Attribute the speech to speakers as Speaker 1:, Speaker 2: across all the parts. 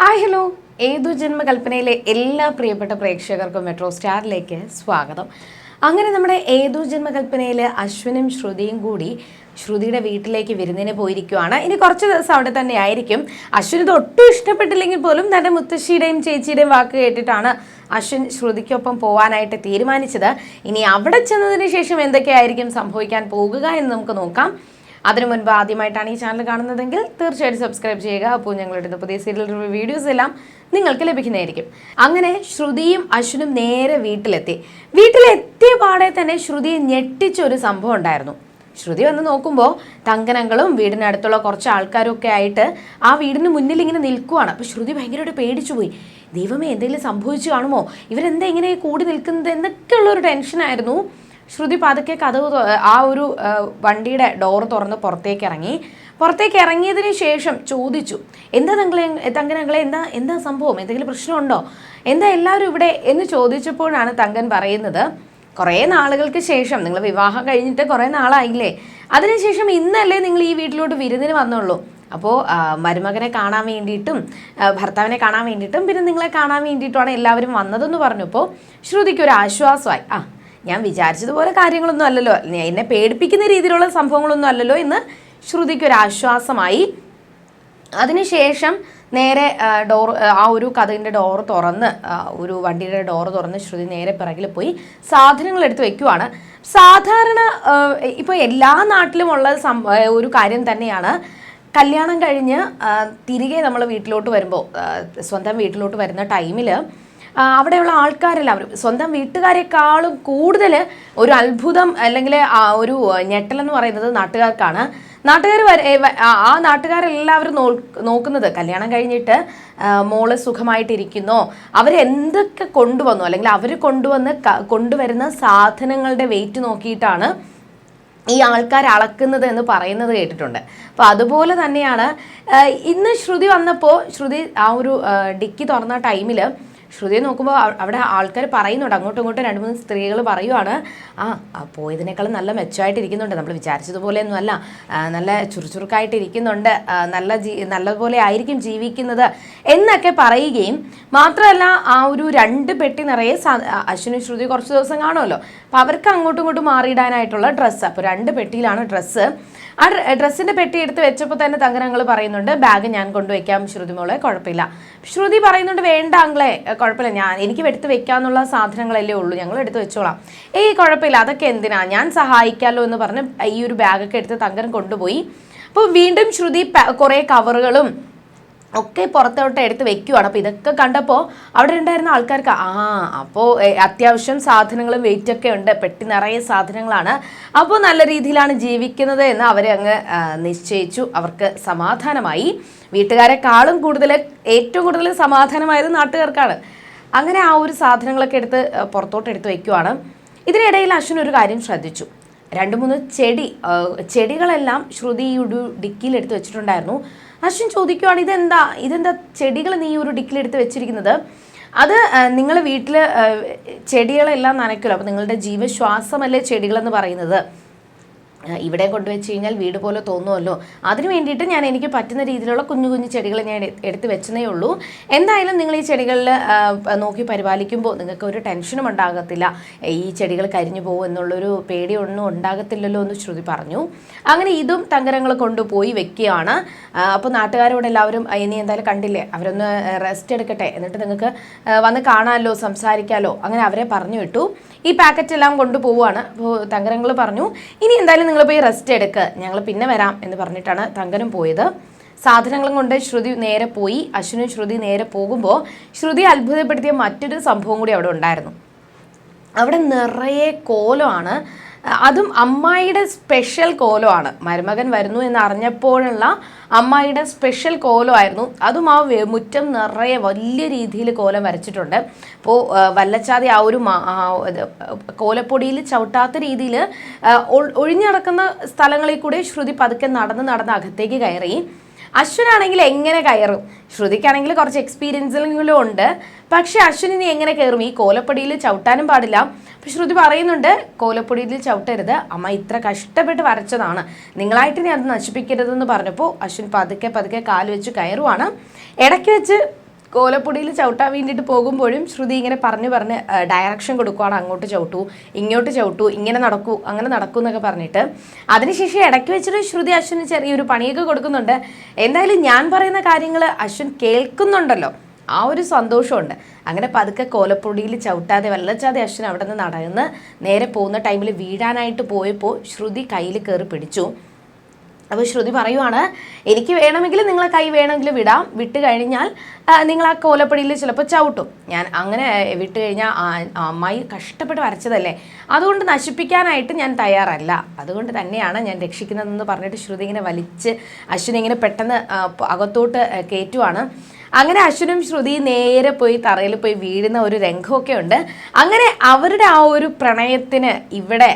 Speaker 1: Hi hello ഏതു ജന്മകൽപ്പനയിലെ എല്ലാ പ്രിയപ്പെട്ട പ്രേക്ഷകർക്കും മെട്രോ സ്റ്റാറിലേക്ക് സ്വാഗതം. അങ്ങനെ നമ്മുടെ ഏതു ജന്മകൽപ്പനയിൽ അശ്വിനും ശ്രുതിയും കൂടി ശ്രുതിയുടെ വീട്ടിലേക്ക് വിരുന്നിന് പോയിരിക്കുവാണ്. ഇനി കുറച്ച് ദിവസം അവിടെ തന്നെ ആയിരിക്കും. അശ്വിന് ഇത് ഒട്ടും ഇഷ്ടപ്പെട്ടില്ലെങ്കിൽ പോലും തന്റെ മുത്തശ്ശിയുടെയും ചേച്ചിയുടെയും വാക്ക് കേട്ടിട്ടാണ് അശ്വിൻ ശ്രുതിക്കൊപ്പം പോകാനായിട്ട് തീരുമാനിച്ചത്. ഇനി അവിടെ ചെന്നതിന് ശേഷം എന്തൊക്കെയായിരിക്കും സംഭവിക്കാൻ പോകുക എന്ന് നമുക്ക് നോക്കാം. അതിനു മുൻപ് ആദ്യമായിട്ടാണ് ഈ ചാനൽ കാണുന്നതെങ്കിൽ തീർച്ചയായിട്ടും സബ്സ്ക്രൈബ് ചെയ്യുക. അപ്പോൾ ഞങ്ങളുടെ പുതിയ സീരിയൽ റിവ്യൂ വീഡിയോസ് എല്ലാം നിങ്ങൾക്ക് ലഭിക്കുന്നതായിരിക്കും. അങ്ങനെ ശ്രുതിയും അശ്വിനും നേരെ വീട്ടിലെത്തി. വീട്ടിലെത്തിയ പാടെ തന്നെ ശ്രുതിയെ ഞെട്ടിച്ച ഒരു സംഭവം ഉണ്ടായിരുന്നു. ശ്രുതി വന്ന് നോക്കുമ്പോൾ തങ്കനങ്ങളും വീടിനടുത്തുള്ള കുറച്ച് ആൾക്കാരും ഒക്കെ ആയിട്ട് ആ വീടിന് മുന്നിൽ ഇങ്ങനെ നിൽക്കുവാണ്. അപ്പോൾ ശ്രുതി ഭയങ്കരമായിട്ട് പേടിച്ചു പോയി. ദൈവമേ എന്തെങ്കിലും സംഭവിച്ചു കാണുമോ? ഇവരെന്താ ഇങ്ങനെ കൂടി നിൽക്കുന്നത് എന്നൊക്കെയുള്ള ഒരു ടെൻഷനായിരുന്നു ശ്രുതി പതുക്കെ കഥവ് ആ ഒരു വണ്ടിയുടെ ഡോർ തുറന്ന് പുറത്തേക്ക് ഇറങ്ങി. പുറത്തേക്ക് ഇറങ്ങിയതിന് ശേഷം ചോദിച്ചു എന്താ തങ്ങളെ തങ്കനങ്ങളെ എന്താ എന്താ സംഭവം? എന്തെങ്കിലും പ്രശ്നമുണ്ടോ? എന്താ എല്ലാവരും ഇവിടെ? എന്ന് ചോദിച്ചപ്പോഴാണ് തങ്കൻ പറയുന്നത് കുറേ നാളുകൾക്ക് ശേഷം നിങ്ങൾ വിവാഹം കഴിഞ്ഞിട്ട് കുറേ നാളായില്ലേ? അതിനുശേഷം ഇന്നല്ലേ നിങ്ങൾ ഈ വീട്ടിലോട്ട് വിരുന്നിന് വന്നുള്ളൂ. അപ്പോൾ മരുമകനെ കാണാൻ വേണ്ടിയിട്ടും ഭർത്താവിനെ കാണാൻ വേണ്ടിയിട്ടും പിന്നെ നിങ്ങളെ കാണാൻ വേണ്ടിയിട്ടുമാണ് എല്ലാവരും വന്നതെന്ന് പറഞ്ഞപ്പോൾ ശ്രുതിക്ക് ഒരു ആശ്വാസമായി. ആ ഞാൻ വിചാരിച്ചതുപോലെ കാര്യങ്ങളൊന്നും അല്ലല്ലോ. എന്നെ പേടിപ്പിക്കുന്ന രീതിയിലുള്ള സംഭവങ്ങളൊന്നും അല്ലല്ലോ എന്ന് ആശ്വാസമായി. അതിനുശേഷം നേരെ ഡോർ ആ ഒരു കഥകിന്റെ ഡോർ തുറന്ന് ഒരു വണ്ടിയുടെ ഡോർ തുറന്ന് ശ്രുതി നേരെ പിറകിൽ പോയി സാധനങ്ങൾ എടുത്ത് വെക്കുവാണ്. സാധാരണ ഇപ്പോൾ എല്ലാ നാട്ടിലുമുള്ള ഒരു കാര്യം തന്നെയാണ്. കല്യാണം കഴിഞ്ഞ് തിരികെ നമ്മൾ വീട്ടിലോട്ട് വരുമ്പോൾ സ്വന്തം വീട്ടിലോട്ട് വരുന്ന ടൈമിൽ അവിടെയുള്ള ആൾക്കാരെല്ലാവരും സ്വന്തം വീട്ടുകാരെക്കാളും കൂടുതൽ ഒരു അത്ഭുതം അല്ലെങ്കിൽ ഒരു ഞെട്ടലെന്ന് പറയുന്നത് നാട്ടുകാർക്കാണ്. നാട്ടുകാർ ആ നാട്ടുകാരെല്ലാവരും നോക്കുന്നത് കല്യാണം കഴിഞ്ഞിട്ട് മോൾ സുഖമായിട്ടിരിക്കുന്നോ. അവരെന്തൊക്കെ കൊണ്ടുവന്നു? അല്ലെങ്കിൽ അവർ കൊണ്ടുവന്ന് കൊണ്ടുവരുന്ന സാധനങ്ങളുടെ വെയിറ്റ് നോക്കിയിട്ടാണ് ഈ ആൾക്കാർ അളക്കുന്നത് എന്ന് പറയുന്നത് കേട്ടിട്ടുണ്ട്. അപ്പോൾ അതുപോലെ തന്നെയാണ് ഇന്ന് ശ്രുതി വന്നപ്പോൾ ശ്രുതി ആ ഒരു ഡിക്കി തുറന്ന ടൈമിൽ ശ്രുതിയെ നോക്കുമ്പോൾ അവിടെ ആൾക്കാർ പറയുന്നുണ്ട്. അങ്ങോട്ടും ഇങ്ങോട്ടും രണ്ട് മൂന്ന് സ്ത്രീകൾ പറയുവാണ്. ആ പോയതിനേക്കാളും നല്ല മെച്ചമായിട്ടിരിക്കുന്നുണ്ട്. നമ്മൾ വിചാരിച്ചതുപോലെയൊന്നും അല്ല നല്ല ചുറുചുറുക്കായിട്ടിരിക്കുന്നുണ്ട്. നല്ല ജീ നല്ലതുപോലെ ആയിരിക്കും ജീവിക്കുന്നത് എന്നൊക്കെ പറയുകയും മാത്രമല്ല ആ ഒരു രണ്ട് പെട്ടി നിറയെ അശ്വിനും ശ്രുതി കുറച്ച് ദിവസം കാണുമല്ലോ. അപ്പോൾ അവർക്ക് അങ്ങോട്ടും ഇങ്ങോട്ടും മാറിയിടാനായിട്ടുള്ള ഡ്രസ്സ്. അപ്പോൾ രണ്ട് പെട്ടിയിലാണ് ഡ്രസ്സ്. ആ ഡ്രസ്സിന്റെ പെട്ടി എടുത്ത് വെച്ചപ്പോൾ തന്നെ തങ്കരങ്ങൾ പറയുന്നുണ്ട് ബാഗ് ഞാൻ കൊണ്ടുവയ്ക്കാം ശ്രുതി മോളെ കുഴപ്പമില്ല ശ്രുതി പറയുന്നുണ്ട് വേണ്ട അങ്ങളെ കുഴപ്പമില്ല ഞാൻ എനിക്ക് എടുത്ത് വെക്കാന്നുള്ള സാധനങ്ങളല്ലേ ഉള്ളൂ ഞങ്ങൾ എടുത്ത് വെച്ചോളാം. ഏയ് കുഴപ്പമില്ല അതൊക്കെ എന്തിനാ? ഞാൻ സഹായിക്കാമല്ലോ എന്ന് പറഞ്ഞ് ഈ ഒരു ബാഗൊക്കെ എടുത്ത് തങ്കരൻ കൊണ്ടുപോയി. അപ്പോൾ വീണ്ടും ശ്രുതി കുറേ കവറുകളും ഒക്കെ പുറത്തോട്ട് എടുത്ത് വെക്കുവാണ്. അപ്പോൾ ഇതൊക്കെ കണ്ടപ്പോൾ അവിടെ ഉണ്ടായിരുന്ന ആൾക്കാർക്ക് ആ അപ്പോൾ അത്യാവശ്യം സാധനങ്ങളും വെയിറ്റ് ഒക്കെ ഉണ്ട്. പെട്ടി നിറയെ സാധനങ്ങളാണ്. അപ്പോൾ നല്ല രീതിയിലാണ് ജീവിക്കുന്നത് എന്ന് അവരെ അങ്ങ് നിശ്ചയിച്ചു. അവർക്ക് സമാധാനമായി. വീട്ടുകാരെക്കാളും കൂടുതൽ ഏറ്റവും കൂടുതൽ സമാധാനമായത് നാട്ടുകാർക്കാണ്. അങ്ങനെ ആ ഒരു സാധനങ്ങളൊക്കെ എടുത്ത് പുറത്തോട്ട് എടുത്ത് വെക്കുവാണ്. ഇതിനിടയിൽ അശ്വിൻ ഒരു കാര്യം ശ്രദ്ധിച്ചു. രണ്ട് മൂന്ന് ചെടി ചെടികളെല്ലാം ശ്രുതി ഈ ഒരു ഡിക്കിയിൽ എടുത്ത് വെച്ചിട്ടുണ്ടായിരുന്നു. അശ്വിൻ ചോദിക്കുവാണ് ഇതെന്താ ഇതെന്താ ചെടികൾ നീ ഒരു ഡിക്കിലെടുത്ത് വെച്ചിരിക്കുന്നത്? അത് നിങ്ങൾ വീട്ടിൽ ചെടികളെല്ലാം നനയ്ക്കുമല്ലോ അപ്പോൾ നിങ്ങളുടെ ജീവശ്വാസമല്ലേ ചെടികളെന്ന് പറയുന്നത്? ഇവിടെ കൊണ്ടുവച്ച് കഴിഞ്ഞാൽ വീട് പോലെ തോന്നുമല്ലോ. അതിന് വേണ്ടിയിട്ട് ഞാൻ എനിക്ക് പറ്റുന്ന രീതിയിലുള്ള കുഞ്ഞു കുഞ്ഞു ചെടികൾ ഞാൻ എട്- എടുത്ത് വെച്ചതേ ഉള്ളൂ. എന്തായാലും നിങ്ങൾ ഈ ചെടികളിൽ നോക്കി പരിപാലിക്കുമ്പോൾ നിങ്ങൾക്ക് ഒരു ടെൻഷനും ഉണ്ടാകത്തില്ല. ഈ ചെടികൾ കരിഞ്ഞു പോകും എന്നുള്ളൊരു പേടിയൊന്നും ഉണ്ടാകത്തില്ലല്ലോ എന്ന് ശ്രുതി പറഞ്ഞു. അങ്ങനെ ഇതും തങ്കരങ്ങൾ കൊണ്ടുപോയി വെക്കുകയാണ്. അപ്പോൾ നാട്ടുകാരോട് എല്ലാവരും "ആ, ഇനി എന്തായാലും കണ്ടില്ലേ? അവരൊന്ന് റെസ്റ്റ് എടുക്കട്ടെ. എന്നിട്ട് നിങ്ങൾക്ക് വന്ന് കാണാമല്ലോ സംസാരിക്കാമല്ലോ അങ്ങനെ അവരെ പറഞ്ഞു വിട്ടു. ഈ പാക്കറ്റ് എല്ലാം കൊണ്ടുപോവുകയാണ്. അപ്പോൾ തങ്കരങ്ങൾ പറഞ്ഞു ഇനി എന്തായാലും നിങ്ങൾ പോയി റെസ്റ്റ് എടുക്കുക ഞങ്ങൾ പിന്നെ വരാം എന്ന് പറഞ്ഞിട്ടാണ് തങ്കനും പോയത്. സാധനങ്ങളും കൊണ്ട് ശ്രുതി നേരെ പോയി. അശ്വിനും ശ്രുതി നേരെ പോകുമ്പോൾ ശ്രുതി അത്ഭുതപ്പെടുത്തിയ മറ്റൊരു സംഭവം കൂടി അവിടെ ഉണ്ടായിരുന്നു. അവിടെ നിറയെ കോലമാണ്. അതും അമ്മായിയുടെ സ്പെഷ്യൽ കോലമാണ് മരുമകൻ വരുന്നു എന്ന് അറിഞ്ഞപ്പോഴുള്ള അമ്മായിയുടെ സ്പെഷ്യൽ കോലമായിരുന്നു അതും ആ മുറ്റം നിറയെ വലിയ രീതിയിൽ കോലം വരച്ചിട്ടുണ്ട്. അപ്പോൾ വല്ലച്ചാതി ആ ഒരു കോലപ്പൊടിയിൽ ചവിട്ടാത്ത രീതിയിൽ ഒഴിഞ്ഞടക്കുന്ന സ്ഥലങ്ങളിൽ കൂടെ ശ്രുതി പതുക്കെ നടന്ന് നടന്ന് അകത്തേക്ക് കയറി. അശ്വിനാണെങ്കിൽ എങ്ങനെ കയറും? ശ്രുതിക്കാണെങ്കിൽ കുറച്ച് എക്സ്പീരിയൻസിലും ഉണ്ട്. പക്ഷെ അശ്വിനി എങ്ങനെ കയറും? ഈ കോലപ്പൊടിയിൽ ചവിട്ടാനും പാടില്ല. അപ്പം ശ്രുതി പറയുന്നുണ്ട് കോലപ്പൊടിയിൽ ചവിട്ടരുത്. അമ്മ ഇത്ര കഷ്ടപ്പെട്ട് വരച്ചതാണ്. നിങ്ങളായിട്ട് ഇനി അത് നശിപ്പിക്കരുതെന്ന് പറഞ്ഞപ്പോൾ അശ്വിൻ പതുക്കെ പതുക്കെ കാൽ വെച്ച് കയറുവാണ്. ഇടയ്ക്ക് വെച്ച് കോലപ്പൊടിയിൽ ചവിട്ടാൻ വേണ്ടിയിട്ട് പോകുമ്പോഴും ശ്രുതി ഇങ്ങനെ പറഞ്ഞു പറഞ്ഞ് ഡയറക്ഷൻ കൊടുക്കുവാണ് അങ്ങോട്ട് ചവിട്ടു ഇങ്ങോട്ട് ചവിട്ടു ഇങ്ങനെ നടക്കൂ അങ്ങനെ നടക്കൂ എന്നൊക്കെ പറഞ്ഞിട്ട്. അതിനുശേഷം ഇടയ്ക്ക് വെച്ചിട്ട് ശ്രുതി അശ്വിന് ചെറിയൊരു പണിയൊക്കെ കൊടുക്കുന്നുണ്ട്. എന്തായാലും ഞാൻ പറയുന്ന കാര്യങ്ങൾ അശ്വിൻ കേൾക്കുന്നുണ്ടല്ലോ. ആ ഒരു സന്തോഷമുണ്ട്. അങ്ങനെ പതുക്കെ കോലപ്പൊടിയിൽ ചവിട്ടാതെ വെള്ളച്ചാതെ അശ്വിൻ അവിടെ നിന്ന് നടന്ന് നേരെ പോകുന്ന ടൈമിൽ വീഴാനായിട്ട് പോയപ്പോൾ ശ്രുതി കയ്യിൽ കയറി പിടിച്ചു. അപ്പോൾ ശ്രുതി പറയുവാണ് എനിക്ക് വേണമെങ്കിൽ നിങ്ങളെ കൈ വേണമെങ്കിൽ വിടാം. വിട്ട് കഴിഞ്ഞാൽ നിങ്ങൾ ആ കോലപ്പടിയിൽ ചിലപ്പോൾ ചവിട്ടും. ഞാൻ അങ്ങനെ വിട്ട് കഴിഞ്ഞാൽ അമ്മായി കഷ്ടപ്പെട്ട് വരച്ചതല്ലേ? അതുകൊണ്ട് നശിപ്പിക്കാനായിട്ട് ഞാൻ തയ്യാറല്ല. അതുകൊണ്ട് തന്നെയാണ് ഞാൻ രക്ഷിക്കുന്നതെന്ന് പറഞ്ഞിട്ട് ശ്രുതി ഇങ്ങനെ വലിച്ച് അശ്വിനെ ഇങ്ങനെ പെട്ടെന്ന് അകത്തോട്ട് കയറ്റുവാണ് അങ്ങനെ അശ്വിനും ശ്രുതി നേരെ പോയി തറയിൽ പോയി വീഴുന്ന ഒരു രംഗമൊക്കെ ഉണ്ട്. അങ്ങനെ അവരുടെ ആ ഒരു പ്രണയത്തിന് ഇവിടെ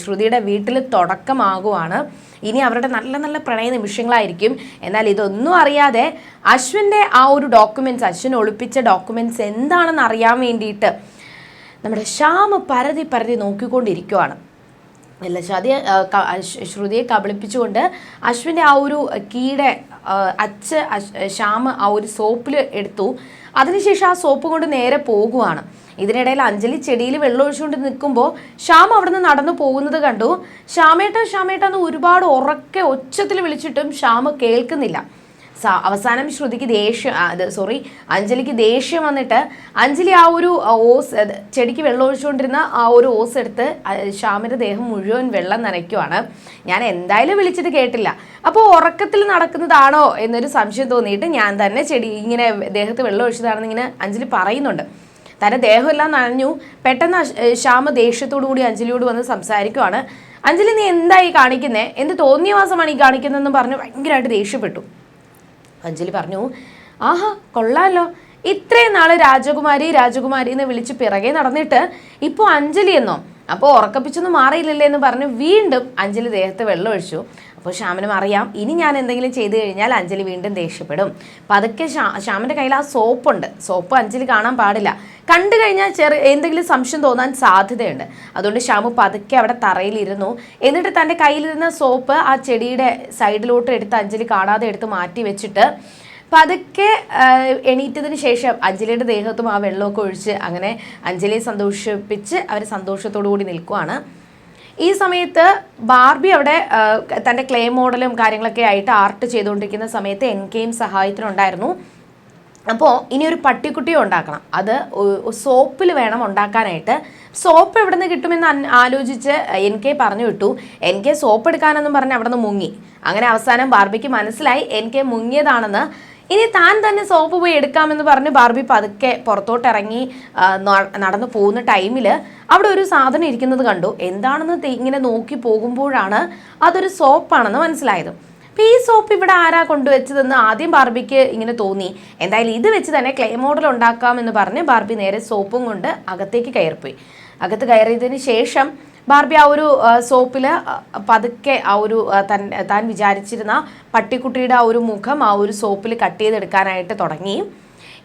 Speaker 1: ശ്രുതിയുടെ വീട്ടിൽ തുടക്കമാകുവാണ്. ഇനി അവരുടെ നല്ല നല്ല പ്രണയ നിമിഷങ്ങളായിരിക്കും. എന്നാൽ ഇതൊന്നും അറിയാതെ അശ്വിന്റെ ആ ഒരു ഡോക്യുമെന്റ്സ് അശ്വിൻ ഒളിപ്പിച്ച ഡോക്യുമെന്റ്സ് എന്താണെന്ന് അറിയാൻ വേണ്ടിയിട്ട് നമ്മുടെ ശ്യാമ് പരതി പരതി നോക്കിക്കൊണ്ടിരിക്കുവാണ്. വെള്ളശാതി ശ്രുതിയെ കബളിപ്പിച്ചുകൊണ്ട് അശ്വിന്റെ ആ ഒരു കീടെ അച്ഛ ശ്യാമ് ആ ഒരു സോപ്പിൽ എടുത്തു. അതിനുശേഷം ആ സോപ്പ് കൊണ്ട് നേരെ പോകുവാണ്. ഇതിനിടയിൽ അഞ്ജലി ചെടിയിൽ വെള്ളം ഒഴിച്ചുകൊണ്ട് നിൽക്കുമ്പോൾ ശ്യാം അവിടെ നിന്ന് നടന്നു പോകുന്നത് കണ്ടു. ശ്യാമേട്ട ശ്യാമേട്ട എന്ന് ഒരുപാട് ഉറക്കെ ഒച്ചത്തിൽ വിളിച്ചിട്ടും ശ്യാമ കേൾക്കുന്നില്ല. അവസാനം ശ്രുതിക്ക് ദേഷ്യം അത് സോറി അഞ്ജലിക്ക് ദേഷ്യം വന്നിട്ട് അഞ്ജലി ആ ഒരു ഓസ് ചെടിക്ക് വെള്ളം ഒഴിച്ചുകൊണ്ടിരുന്ന ആ ഒരു ഓസ് എടുത്ത് ശ്യാമിന്റെ ദേഹം മുഴുവൻ വെള്ളം നനയ്ക്കുവാണ്. ഞാൻ എന്തായാലും വിളിച്ചിട്ട് കേട്ടില്ല. അപ്പോൾ ഉറക്കത്തിൽ നടക്കുന്നതാണോ എന്നൊരു സംശയം തോന്നിയിട്ട് ഞാൻ തന്നെ ചെടി ഇങ്ങനെ ദേഹത്ത് വെള്ളം ഒഴിച്ചതാണെന്ന് ഇങ്ങനെ അഞ്ജലി പറയുന്നുണ്ട്. തന്റെ ദേഹമെല്ലാം നനഞ്ഞു. പെട്ടെന്ന് ശ്യാമ ദേഷ്യത്തോടു കൂടി അഞ്ജലിയോട് വന്ന് സംസാരിക്കുവാണ്. അഞ്ജലി നീ എന്തായി കാണിക്കുന്നേ? എന്ത് തോന്നിയ മാസമാണ് ഈ കാണിക്കുന്നതെന്ന് പറഞ്ഞ് ഭയങ്കരമായിട്ട് ദേഷ്യപ്പെട്ടു. അഞ്ജലി പറഞ്ഞു ആഹാ കൊള്ളാമല്ലോ ഇത്രയും നാൾ രാജകുമാരി രാജകുമാരി എന്ന് വിളിച്ച് പിറകെ നടന്നിട്ട് ഇപ്പോൾ അഞ്ജലി എന്നോ? അപ്പോൾ ഉറക്കപ്പിച്ചൊന്നും മാറിയില്ലല്ലേ എന്ന് പറഞ്ഞ് വീണ്ടും അഞ്ജലി ദേഹത്ത് വെള്ളം ഒഴിച്ചു. അപ്പോൾ ശ്യാമിനും അറിയാം ഇനി ഞാൻ എന്തെങ്കിലും ചെയ്തു കഴിഞ്ഞാൽ അഞ്ജലി വീണ്ടും ദേഷ്യപ്പെടും. പതുക്കെ ശ്യാ ശ്യാമിന്റെ കയ്യിൽ ആ സോപ്പുണ്ട്. സോപ്പ് അഞ്ജലി കാണാൻ പാടില്ല. കണ്ടു കഴിഞ്ഞാൽ ചെറിയ എന്തെങ്കിലും സംശയം തോന്നാൻ സാധ്യതയുണ്ട്. അതുകൊണ്ട് ശ്യാമു പതുക്കെ അവിടെ തറയിലിരുന്നു. എന്നിട്ട് തന്റെ കയ്യിലിരുന്ന സോപ്പ് ആ ചെടിയുടെ സൈഡിലോട്ട് എടുത്ത് അഞ്ജലി കാണാതെ എടുത്ത് മാറ്റി വെച്ചിട്ട് പതുക്കെ എണീറ്റതിന് ശേഷം അഞ്ജലിയുടെ ദേഹത്തും ആ വെള്ളമൊക്കെ ഒഴിച്ച് അങ്ങനെ അഞ്ജലിയെ സന്തോഷിപ്പിച്ച് അവർ സന്തോഷത്തോടു കൂടി നിൽക്കുവാണ്. ഈ സമയത്ത് ബാർബി അവിടെ തന്റെ ക്ലേ മോഡലും കാര്യങ്ങളൊക്കെ ആയിട്ട് ആർട്ട് ചെയ്തുകൊണ്ടിരിക്കുന്ന സമയത്ത് എൻ കെയും സഹായത്തിനുണ്ടായിരുന്നു അപ്പോൾ ഇനി ഒരു പട്ടിക്കുട്ടിയെ ഉണ്ടാക്കണം. അത് സോപ്പിൽ വേണം ഉണ്ടാക്കാനായിട്ട്. സോപ്പ് എവിടെ നിന്ന് കിട്ടുമെന്ന് ആലോചിച്ച് എൻ കെ പറഞ്ഞു വിട്ടു. എൻ കെ സോപ്പ് എടുക്കാനെന്നും പറഞ്ഞ് അവിടെ നിന്ന് മുങ്ങി. അങ്ങനെ അവസാനം ബാർബിക്ക് മനസ്സിലായി എൻ കെ മുങ്ങിയതാണെന്ന്. ഇനി താൻ തന്നെ സോപ്പ് പോയി എടുക്കാമെന്ന് പറഞ്ഞ് ബാർബി പതുക്കെ പുറത്തോട്ടിറങ്ങി നടന്നു പോകുന്ന ടൈമിൽ അവിടെ ഒരു സാധനം ഇരിക്കുന്നത് കണ്ടു. എന്താണെന്ന് ഇങ്ങനെ നോക്കി പോകുമ്പോഴാണ് അതൊരു സോപ്പാണെന്ന് മനസ്സിലായത്. അപ്പോൾ ഈ സോപ്പ് ഇവിടെ ആരാ കൊണ്ടുവച്ചതെന്ന് ആദ്യം ബാർബിക്ക് ഇങ്ങനെ തോന്നി. എന്തായാലും ഇത് വെച്ച് തന്നെ ക്ലേ മോഡൽ ഉണ്ടാക്കാം എന്ന് പറഞ്ഞ് ബാർബി നേരെ സോപ്പും കൊണ്ട് അകത്തേക്ക് കയറിപ്പോയി. അകത്ത് കയറിയതിന് ശേഷം ബാർബി ആ ഒരു സോപ്പിൽ പതുക്കെ ആ ഒരു തൻ താൻ വിചാരിച്ചിരുന്ന പട്ടിക്കുട്ടിയുടെ ആ ഒരു മുഖം ആ ഒരു സോപ്പിൽ കട്ട് ചെയ്തെടുക്കാനായിട്ട് തുടങ്ങി.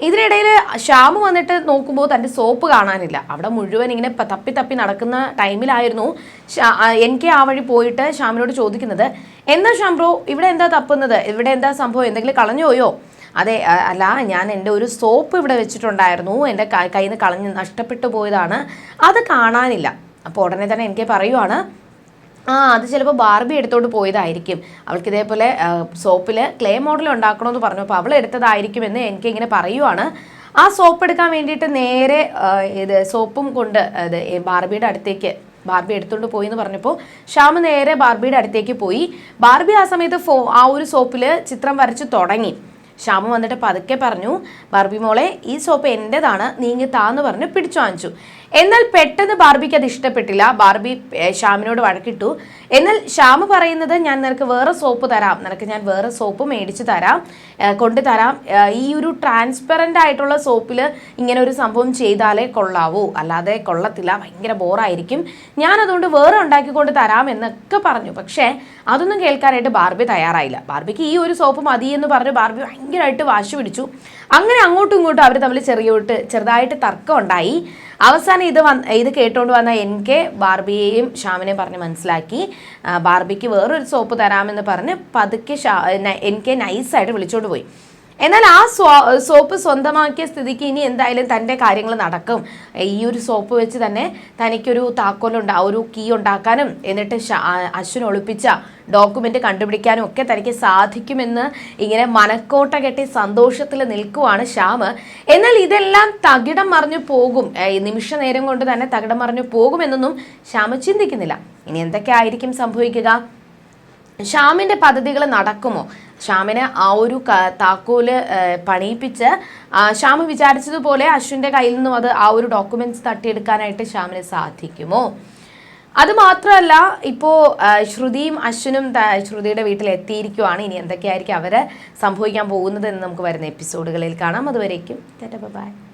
Speaker 1: ഇതിനിടയിൽ ശ്യാമ് വന്നിട്ട് നോക്കുമ്പോൾ തന്റെ സോപ്പ് കാണാനില്ല. അവിടെ മുഴുവൻ ഇങ്ങനെ തപ്പി തപ്പി നടക്കുന്ന ടൈമിലായിരുന്നു എൻ കെ ആ വഴി പോയിട്ട് ശ്യാമിനോട് ചോദിക്കുന്നത് എന്താ ശ്യാം ബ്രോ ഇവിടെ എന്താ തപ്പുന്നത്? ഇവിടെ എന്താ സംഭവം? എന്തെങ്കിലും കളഞ്ഞുപോയോ അതെ അല്ല ഞാൻ എന്റെ ഒരു സോപ്പ് ഇവിടെ വെച്ചിട്ടുണ്ടായിരുന്നു. എന്റെ കയ്യിൽ നിന്ന് കളഞ്ഞ് നഷ്ടപ്പെട്ടു പോയതാണ്. അത് കാണാനില്ല. അപ്പോൾ ഉടനെ തന്നെ എനിക്ക് പറയുവാണ് ആ അത് ചിലപ്പോൾ ബാർബി എടുത്തോണ്ട് പോയതായിരിക്കും. അവൾക്ക് ഇതേപോലെ സോപ്പിൽ ക്ലേ മോഡൽ ഉണ്ടാക്കണമെന്ന് പറഞ്ഞു. അപ്പോൾ അവൾ എടുത്തതായിരിക്കും എന്ന് എനിക്ക് ഇങ്ങനെ പറയുവാണ്. ആ സോപ്പ് എടുക്കാൻ വേണ്ടിയിട്ട് നേരെ ഇത് സോപ്പും കൊണ്ട് അത് ബാർബിയുടെ അടുത്തേക്ക് ബാർബി എടുത്തുകൊണ്ട് പോയി എന്ന് പറഞ്ഞപ്പോൾ ശ്യാമ് നേരെ ബാർബിയുടെ അടുത്തേക്ക് പോയി. ബാർബി ആ സമയത്ത് ഫോ ആ ഒരു സോപ്പിൽ ചിത്രം വരച്ച് തുടങ്ങി. ശ്യാമു വന്നിട്ട് പതുക്കെ പറഞ്ഞു ബാർബി മോളെ ഈ സോപ്പ് എന്റെതാണ് നീങ്ങി താന്ന് പറഞ്ഞ് പിടിച്ചു വാങ്ങിച്ചു. എന്നാൽ പെട്ടെന്ന് ബാർബിക്ക് അത് ഇഷ്ടപ്പെട്ടില്ല. ബാർബി ശ്യാമിനോട് വഴക്കിട്ടു. എന്നാൽ ശ്യാമ് പറയുന്നത് ഞാൻ നിനക്ക് വേറെ സോപ്പ് തരാം. നിനക്ക് ഞാൻ വേറെ സോപ്പ് മേടിച്ച് തരാം. കൊണ്ടു തരാം. ഈ ഒരു ട്രാൻസ്പെറന്റ് ആയിട്ടുള്ള സോപ്പിൽ ഇങ്ങനെ ഒരു സംഭവം ചെയ്താലേ കൊള്ളാവൂ. അല്ലാതെ കൊള്ളത്തില്ല. ഭയങ്കര ബോറായിരിക്കും. ഞാൻ അതുകൊണ്ട് വേറെ ഉണ്ടാക്കിക്കൊണ്ട് തരാം എന്നൊക്കെ പറഞ്ഞു. പക്ഷേ അതൊന്നും കേൾക്കാനായിട്ട് ബാർബി തയ്യാറായില്ല. ബാർബിക്ക് ഈ ഒരു സോപ്പ് മതി എന്ന് പറഞ്ഞ് ബാർബി ഭയങ്കരമായിട്ട് വാശി പിടിച്ചു. അങ്ങനെ അങ്ങോട്ടും ഇങ്ങോട്ടും അവർ തമ്മിൽ ചെറിയോട്ട് ചെറുതായിട്ട് തർക്കം ഉണ്ടായി. അവസാനം ഇത് വന്ന് ഇത് കേട്ടുകൊണ്ട് വന്ന എൻ കെ ബാർബിയെയും ഷാമിനെ പറഞ്ഞ് മനസ്സിലാക്കി. ബാർബിക്ക് വേറൊരു സോപ്പ് തരാമെന്ന് പറഞ്ഞ് പതുക്കെ ഷാ കെ നൈസായിട്ട് വിളിച്ചോണ്ട് പോയി. എന്നാൽ ആ സോപ്പ് സ്വന്തമാക്കിയ സ്ഥിതിക്ക് ഇനി എന്തായാലും തന്റെ കാര്യങ്ങൾ നടക്കും. ഈ ഒരു സോപ്പ് വെച്ച് തന്നെ തനിക്കൊരു താക്കോലുണ്ട് ഒരു കീ ഉണ്ടാക്കാനും എന്നിട്ട് അശ്വിൻ ഒളിപ്പിച്ച ഡോക്യുമെന്റ് കണ്ടുപിടിക്കാനും ഒക്കെ തനിക്ക് സാധിക്കുമെന്ന് ഇങ്ങനെ മനക്കോട്ട കെട്ടി സന്തോഷത്തിൽ നിൽക്കുവാണ് ശ്യാം എന്നാൽ ഇതെല്ലാം തകിടം മറിഞ്ഞു പോകും. നിമിഷ നേരം കൊണ്ട് തന്നെ തകിടം മറിഞ്ഞു പോകുമെന്നൊന്നും ശ്യാം ചിന്തിക്കുന്നില്ല. ഇനി എന്തൊക്കെ ആയിരിക്കും സംഭവിക്കുക? ഷ്യാമിന്റെ പദ്ധതികൾ നടക്കുമോ? ഷാമിനെ ആ ഒരു താക്കോൽ പണിയിപ്പിച്ച് ആ, വിചാരിച്ചതുപോലെ അശ്വിന്റെ കയ്യിൽ നിന്നും അത് ആ ഒരു ഡോക്യുമെന്റ്സ് തട്ടിയെടുക്കാനായിട്ട് ശ്യാമിന് സാധിക്കുമോ? അത് മാത്രമല്ല ഇപ്പോൾ ശ്രുതിയും അശ്വിനും ശ്രുതിയുടെ വീട്ടിൽ എത്തിയിരിക്കുവാണ് ഇനി എന്തൊക്കെയായിരിക്കും അവരെ സംഭവിക്കാൻ പോകുന്നത് എന്ന് നമുക്ക് വരുന്ന എപ്പിസോഡുകളിൽ കാണാം. അതുവരേക്കും ബൈ.